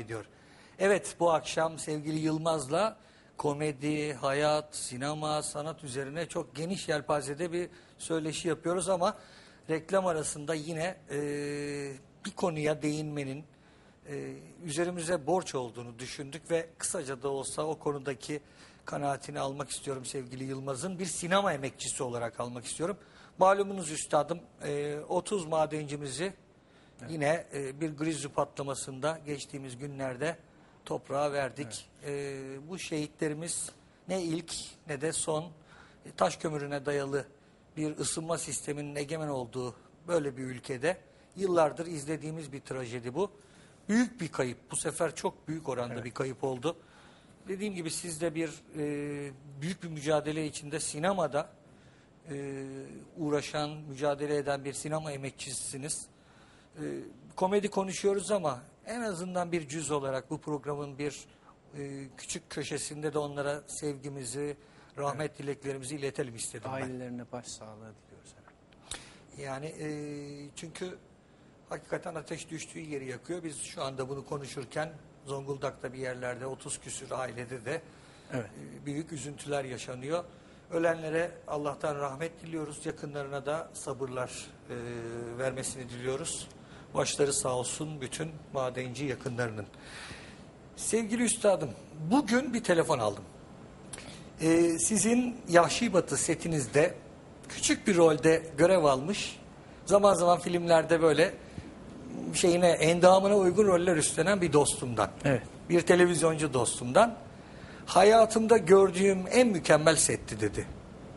ediyor. Evet bu akşam sevgili Yılmaz'la komedi, hayat, sinema, sanat üzerine çok geniş yelpazede bir söyleşi yapıyoruz ama reklam arasında yine e, bir konuya değinmenin e, üzerimize borç olduğunu düşündük ve kısaca da olsa o konudaki kanaatini almak istiyorum sevgili Yılmaz'ın. Bir sinema emekçisi olarak almak istiyorum. Malumunuz üstadım e, 30 madencimizi yine e, bir grizzly patlamasında geçtiğimiz günlerde toprağa verdik. E, bu şehitlerimiz ne ilk ne de son e, taş kömürüne dayalı bir ısınma sisteminin egemen olduğu böyle bir ülkede yıllardır izlediğimiz bir trajedi bu. Büyük bir kayıp. Bu sefer çok büyük oranda bir kayıp oldu. Dediğim gibi siz de bir e, büyük bir mücadele içinde sinemada e, uğraşan, mücadele eden bir sinema emekçisisiniz. E, komedi konuşuyoruz ama en azından bir cüz olarak bu programın bir e, küçük köşesinde de onlara sevgimizi, rahmet dileklerimizi iletelim istedim ben. Ailelerine başsağlığı diliyoruz. Yani e, çünkü hakikaten ateş düştüğü yeri yakıyor. Biz şu anda bunu konuşurken Zonguldak'ta bir yerlerde 30 küsür ailede de Evet. e, büyük üzüntüler yaşanıyor. Ölenlere Allah'tan rahmet diliyoruz. Yakınlarına da sabırlar e, vermesini diliyoruz. Başları sağ olsun bütün madenci yakınlarının. Sevgili üstadım, bugün bir telefon aldım. Ee, sizin Yahşi Batı setinizde küçük bir rolde görev almış. Zaman zaman filmlerde böyle şeyine endamına uygun roller üstlenen bir dostumdan. Evet. Bir televizyoncu dostumdan. Hayatımda gördüğüm en mükemmel setti dedi.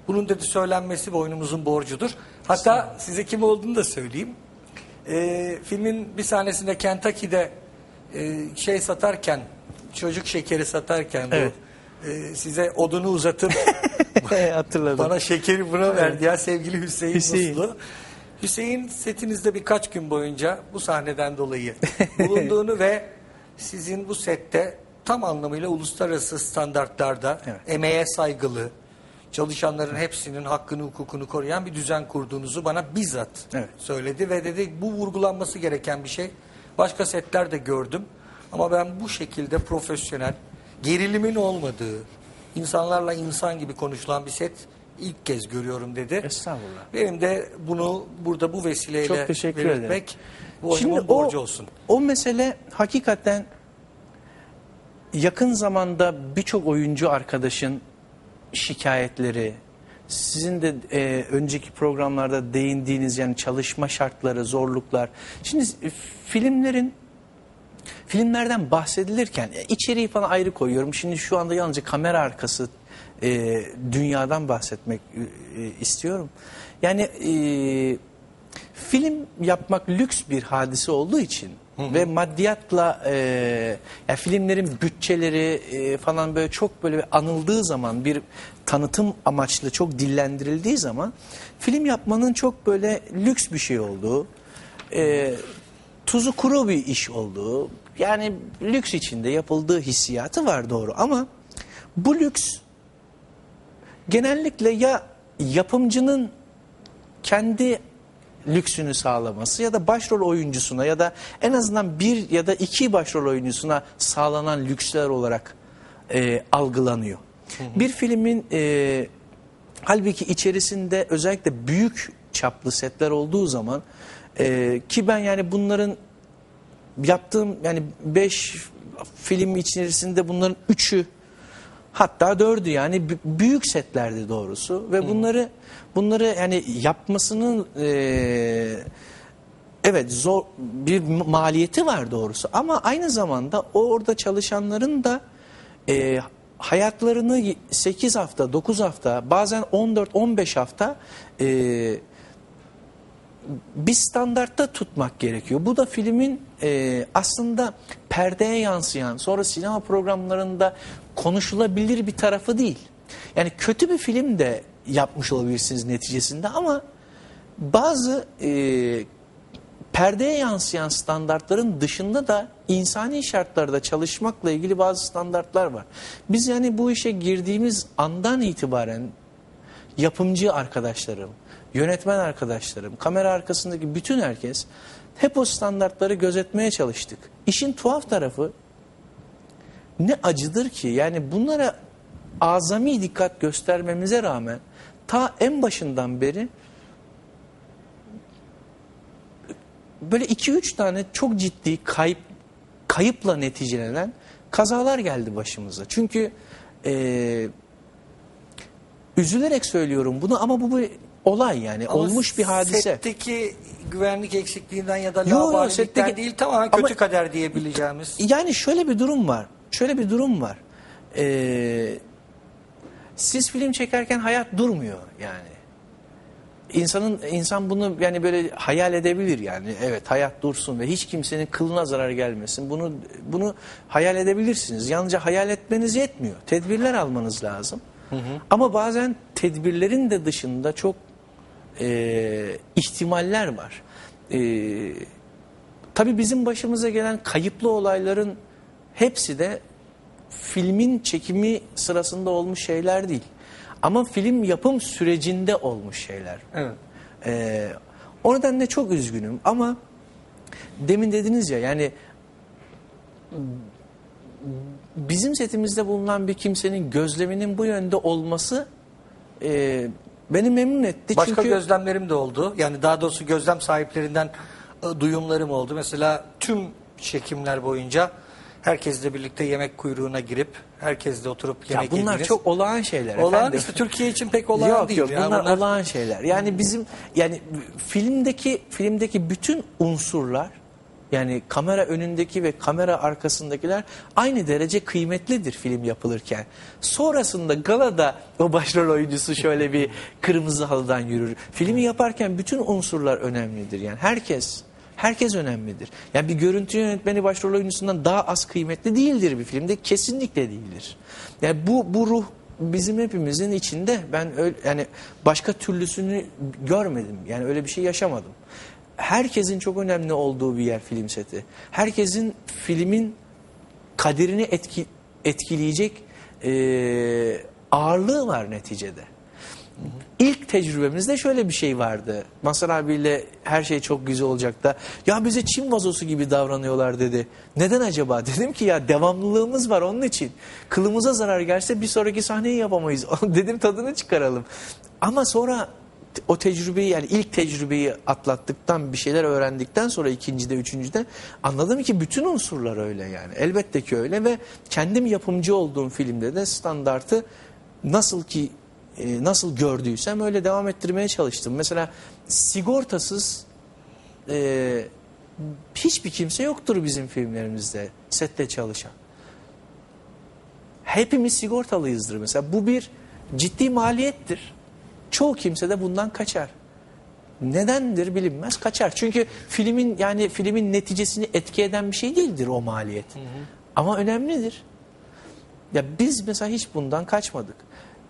Bunun dedi söylenmesi boynumuzun borcudur. Hatta size kim olduğunu da söyleyeyim. Ee, filmin bir sahnesinde Kentucky'de e, şey satarken, çocuk şekeri satarken bu Evet. e, size odunu uzatıp Hatırladım. bana şekeri buna verdi ya sevgili Hüseyin, Hüseyin. Muslu. Hüseyin setinizde birkaç gün boyunca bu sahneden dolayı bulunduğunu ve sizin bu sette tam anlamıyla uluslararası standartlarda Evet. emeğe saygılı, çalışanların hepsinin hakkını hukukunu koruyan bir düzen kurduğunuzu bana bizzat Evet. söyledi ve dedi bu vurgulanması gereken bir şey. Başka setlerde gördüm ama ben bu şekilde profesyonel, gerilimin olmadığı, insanlarla insan gibi konuşulan bir set ilk kez görüyorum dedi. Estağfurullah. Benim de bunu burada bu vesileyle Çok teşekkür belirtmek bu Şimdi o, borcu olsun. o mesele hakikaten yakın zamanda birçok oyuncu arkadaşın şikayetleri, sizin de e, önceki programlarda değindiğiniz yani çalışma şartları, zorluklar. Şimdi e, filmlerin filmlerden bahsedilirken içeriği falan ayrı koyuyorum. Şimdi şu anda yalnızca kamera arkası e, dünyadan bahsetmek e, istiyorum. Yani e, film yapmak lüks bir hadise olduğu için ve maddiyatla e, yani filmlerin bütçeleri e, falan böyle çok böyle anıldığı zaman bir tanıtım amaçlı çok dillendirildiği zaman film yapmanın çok böyle lüks bir şey olduğu e, tuzu kuru bir iş olduğu yani lüks içinde yapıldığı hissiyatı var doğru. Ama bu lüks genellikle ya yapımcının kendi lüksünü sağlaması ya da başrol oyuncusuna ya da en azından bir ya da iki başrol oyuncusuna sağlanan lüksler olarak e, algılanıyor. Bir filmin e, halbuki içerisinde özellikle büyük çaplı setler olduğu zaman e, ki ben yani bunların yaptığım yani beş film içerisinde bunların üçü hatta dördü yani bü- büyük setlerdi doğrusu. Ve bunları bunları yani yapmasının e, evet zor bir maliyeti var doğrusu. Ama aynı zamanda orada çalışanların da e, hayatlarını 8 hafta 9 hafta bazen 14-15 hafta e, bir standartta tutmak gerekiyor. Bu da filmin e, aslında perdeye yansıyan, sonra sinema programlarında konuşulabilir bir tarafı değil. Yani kötü bir film de yapmış olabilirsiniz neticesinde ama bazı e, perdeye yansıyan standartların dışında da insani şartlarda çalışmakla ilgili bazı standartlar var. Biz yani bu işe girdiğimiz andan itibaren yapımcı arkadaşlarım, yönetmen arkadaşlarım, kamera arkasındaki bütün herkes hep o standartları gözetmeye çalıştık. İşin tuhaf tarafı ne acıdır ki yani bunlara azami dikkat göstermemize rağmen ta en başından beri böyle iki üç tane çok ciddi kayıp kayıpla neticelenen kazalar geldi başımıza. Çünkü e, üzülerek söylüyorum bunu ama bu bir olay yani Ama olmuş bir hadise. Setteki güvenlik eksikliğinden ya da setteki- değil tamamen Ama- kötü kader diyebileceğimiz. Yani şöyle bir durum var. Şöyle bir durum var. Ee, siz film çekerken hayat durmuyor yani. İnsanın insan bunu yani böyle hayal edebilir yani. Evet hayat dursun ve hiç kimsenin kılına zarar gelmesin. Bunu bunu hayal edebilirsiniz. Yalnızca hayal etmeniz yetmiyor. Tedbirler almanız lazım. Ama bazen tedbirlerin de dışında çok e, ihtimaller var. E, Tabii bizim başımıza gelen kayıplı olayların hepsi de filmin çekimi sırasında olmuş şeyler değil. Ama film yapım sürecinde olmuş şeyler. Evet. Ee, o nedenle çok üzgünüm ama demin dediniz ya yani bizim setimizde bulunan bir kimsenin gözleminin bu yönde olması e, beni memnun etti. Başka Çünkü gözlemlerim de oldu. Yani daha doğrusu gözlem sahiplerinden e, duyumlarım oldu. Mesela tüm çekimler boyunca herkesle birlikte yemek kuyruğuna girip herkesle oturup yemek bunlar yediniz. çok olağan şeyler. olağan efendim. işte Türkiye için pek olağan yok değil. yok ya. bunlar, Bunlar- olağan şeyler. Yani bizim yani filmdeki filmdeki bütün unsurlar yani kamera önündeki ve kamera arkasındakiler aynı derece kıymetlidir film yapılırken. Sonrasında galada o başrol oyuncusu şöyle bir kırmızı halıdan yürür. Filmi yaparken bütün unsurlar önemlidir. Yani herkes herkes önemlidir. Yani bir görüntü yönetmeni başrol oyuncusundan daha az kıymetli değildir bir filmde. Kesinlikle değildir. Yani bu bu ruh bizim hepimizin içinde. Ben öyle yani başka türlüsünü görmedim. Yani öyle bir şey yaşamadım. Herkesin çok önemli olduğu bir yer film seti. Herkesin filmin kaderini etki, etkileyecek eee, ağırlığı var neticede. İlk tecrübemizde şöyle bir şey vardı. Masar abiyle her şey çok güzel olacak da ya bize Çin vazosu gibi davranıyorlar dedi. Neden acaba? Dedim ki ya devamlılığımız var onun için. Kılımıza zarar gelse bir sonraki sahneyi yapamayız. Dedim tadını çıkaralım. Ama sonra o tecrübeyi yani ilk tecrübeyi atlattıktan bir şeyler öğrendikten sonra ikincide üçüncüde anladım ki bütün unsurlar öyle yani. Elbette ki öyle ve kendim yapımcı olduğum filmde de standartı nasıl ki e, nasıl gördüysem öyle devam ettirmeye çalıştım. Mesela sigortasız e, hiçbir kimse yoktur bizim filmlerimizde sette çalışan. Hepimiz sigortalıyızdır mesela. Bu bir ciddi maliyettir. Çoğu kimse de bundan kaçar. Nedendir bilinmez kaçar. Çünkü filmin yani filmin neticesini etki eden bir şey değildir o maliyet. Ama önemlidir. Ya biz mesela hiç bundan kaçmadık.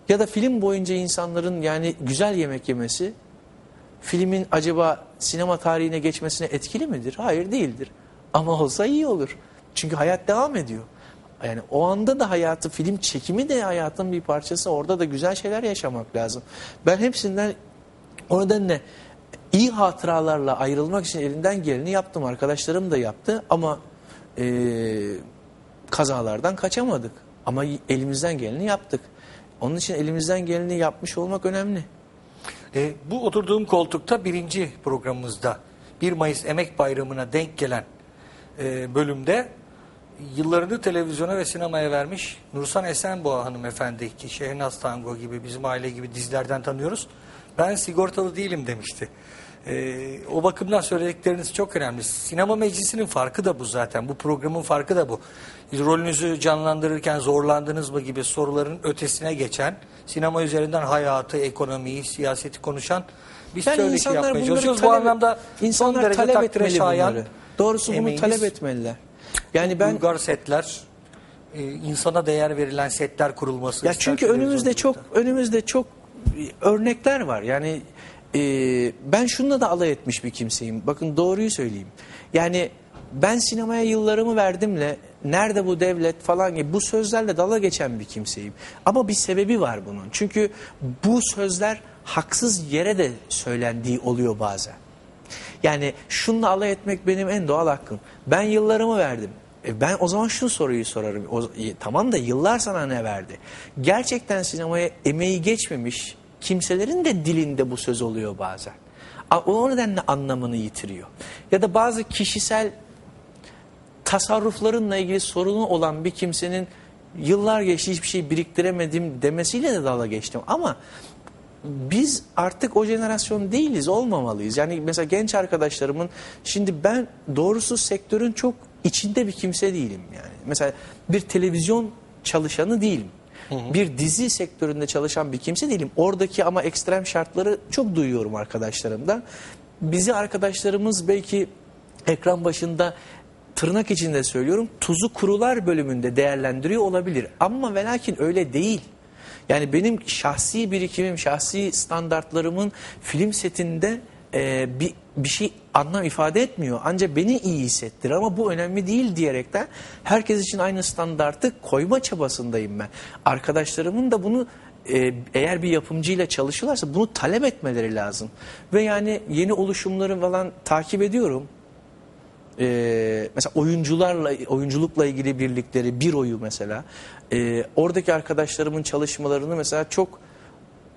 Ya da film boyunca insanların yani güzel yemek yemesi filmin acaba sinema tarihine geçmesine etkili midir? Hayır değildir. Ama olsa iyi olur. Çünkü hayat devam ediyor. Yani o anda da hayatı, film çekimi de hayatın bir parçası. Orada da güzel şeyler yaşamak lazım. Ben hepsinden o nedenle iyi hatıralarla ayrılmak için elinden geleni yaptım. Arkadaşlarım da yaptı ama eee, kazalardan kaçamadık. Ama elimizden geleni yaptık. Onun için elimizden geleni yapmış olmak önemli. E, bu oturduğum koltukta birinci programımızda 1 Mayıs Emek Bayramı'na denk gelen e, bölümde yıllarını televizyona ve sinemaya vermiş Nursan Esenboğa hanımefendi ki Şehnaz Tango gibi bizim aile gibi dizilerden tanıyoruz. Ben sigortalı değilim demişti. E, o bakımdan söyledikleriniz çok önemli. Sinema meclisinin farkı da bu zaten. Bu programın farkı da bu. Rolünüzü canlandırırken zorlandınız mı gibi soruların ötesine geçen, sinema üzerinden hayatı, ekonomiyi, siyaseti konuşan bir Yani söyleşi insanlar yapmaya çalışıyoruz. talep, bu anlamda son insanlar derece talep takdire şayan bunları. Doğrusu bunu emeğiniz. talep etmeliler. Yani ben Uygar setler, e, insana değer verilen setler kurulması. Ya çünkü önümüzde çok önümüzde çok örnekler var. Yani e, ben şununla da alay etmiş bir kimseyim. Bakın doğruyu söyleyeyim. Yani ben sinemaya yıllarımı verdimle nerede bu devlet falan gibi bu sözlerle dala geçen bir kimseyim. Ama bir sebebi var bunun. Çünkü bu sözler haksız yere de söylendiği oluyor bazen. Yani şununla alay etmek benim en doğal hakkım. Ben yıllarımı verdim. E ben o zaman şu soruyu sorarım. O, e, tamam da yıllar sana ne verdi? Gerçekten sinemaya emeği geçmemiş kimselerin de dilinde bu söz oluyor bazen. O nedenle anlamını yitiriyor. Ya da bazı kişisel tasarruflarınla ilgili sorunu olan bir kimsenin yıllar geçti hiçbir şey biriktiremedim demesiyle de dalga geçtim. Ama biz artık o jenerasyon değiliz, olmamalıyız. Yani mesela genç arkadaşlarımın, şimdi ben doğrusu sektörün çok içinde bir kimse değilim yani. Mesela bir televizyon çalışanı değilim. Bir dizi sektöründe çalışan bir kimse değilim. Oradaki ama ekstrem şartları çok duyuyorum arkadaşlarımdan. Bizi arkadaşlarımız belki ekran başında tırnak içinde söylüyorum tuzu kurular bölümünde değerlendiriyor olabilir. Ama ve lakin öyle değil. Yani benim şahsi birikimim, şahsi standartlarımın film setinde e, bir, bir şey anlam ifade etmiyor. Ancak beni iyi hissettirir ama bu önemli değil diyerekten herkes için aynı standartı koyma çabasındayım ben. Arkadaşlarımın da bunu e, eğer bir yapımcıyla çalışıyorlarsa bunu talep etmeleri lazım. Ve yani yeni oluşumları falan takip ediyorum. Ee, mesela oyuncularla oyunculukla ilgili birlikleri bir oyu mesela Ee, oradaki arkadaşlarımın çalışmalarını mesela çok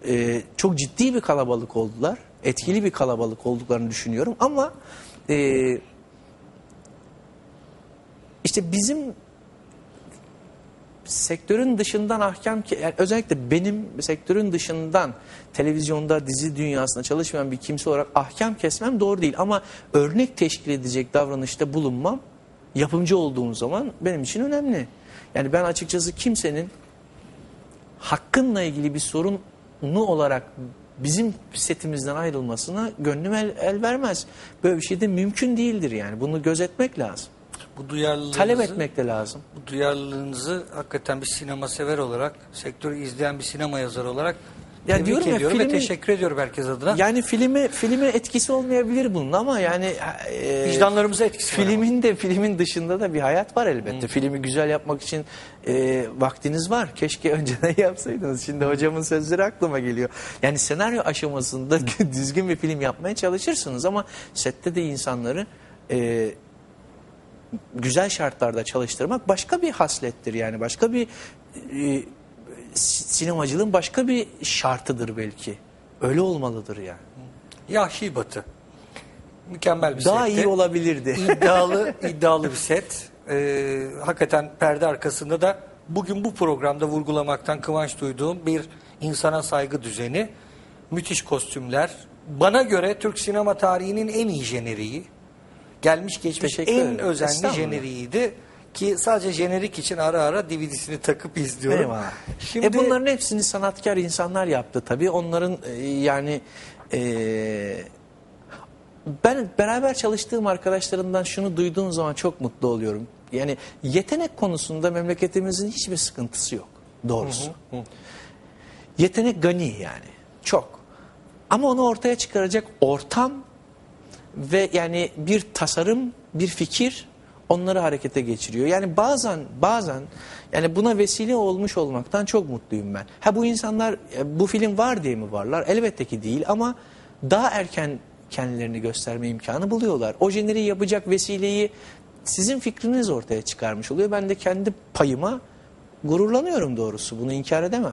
e, çok ciddi bir kalabalık oldular etkili bir kalabalık olduklarını düşünüyorum ama e, işte bizim sektörün dışından ahkam ki yani özellikle benim sektörün dışından televizyonda dizi dünyasında çalışmayan bir kimse olarak ahkam kesmem doğru değil ama örnek teşkil edecek davranışta bulunmam yapımcı olduğum zaman benim için önemli. Yani ben açıkçası kimsenin hakkınla ilgili bir sorunu olarak bizim setimizden ayrılmasına gönlüm el, el vermez. Böyle bir şey de mümkün değildir yani. Bunu gözetmek lazım. Bu duyarlılığınızı, Talep etmek de lazım. bu duyarlılığınızı hakikaten bir sinema sever olarak, sektörü izleyen bir sinema yazarı olarak Ya tebrik diyorum ya, ve filmin- teşekkür ediyorum herkes adına. Yani filmi filme etkisi olmayabilir bunun ama yani e, Vicdanlarımıza etkisi var filmin de filmin dışında da bir hayat var elbette. Filmi güzel yapmak için e, vaktiniz var. Keşke önceden yapsaydınız. Şimdi hocamın sözleri aklıma geliyor. Yani senaryo aşamasında düzgün bir film yapmaya çalışırsınız ama sette de insanları e, güzel şartlarda çalıştırmak başka bir haslettir yani başka bir e, sinemacılığın başka bir şartıdır belki. Öyle olmalıdır yani. Yahşi Batı. Mükemmel bir Daha setti. iyi olabilirdi. İddialı, iddialı bir set. Ee, hakikaten perde arkasında da bugün bu programda vurgulamaktan kıvanç duyduğum bir insana saygı düzeni. Müthiş kostümler. Bana göre Türk sinema tarihinin en iyi jeneriği. Gelmiş geçmiş Teşekkür en ederim. özenli jeneriğiydi. Ki sadece jenerik için ara ara DVD'sini takıp izliyorum. Eyvallah. Şimdi E bunların hepsini sanatkar insanlar yaptı tabii. Onların e, yani e, ben beraber çalıştığım arkadaşlarımdan şunu duyduğum zaman çok mutlu oluyorum. Yani yetenek konusunda memleketimizin hiçbir sıkıntısı yok doğrusu. Yetenek gani yani çok. Ama onu ortaya çıkaracak ortam ve yani bir tasarım, bir fikir onları harekete geçiriyor. Yani bazen bazen yani buna vesile olmuş olmaktan çok mutluyum ben. Ha bu insanlar e, bu film var diye mi varlar? Elbette ki değil ama daha erken kendilerini gösterme imkanı buluyorlar. O jeneriği yapacak vesileyi sizin fikriniz ortaya çıkarmış oluyor. Ben de kendi payıma gururlanıyorum doğrusu. Bunu inkar edemem.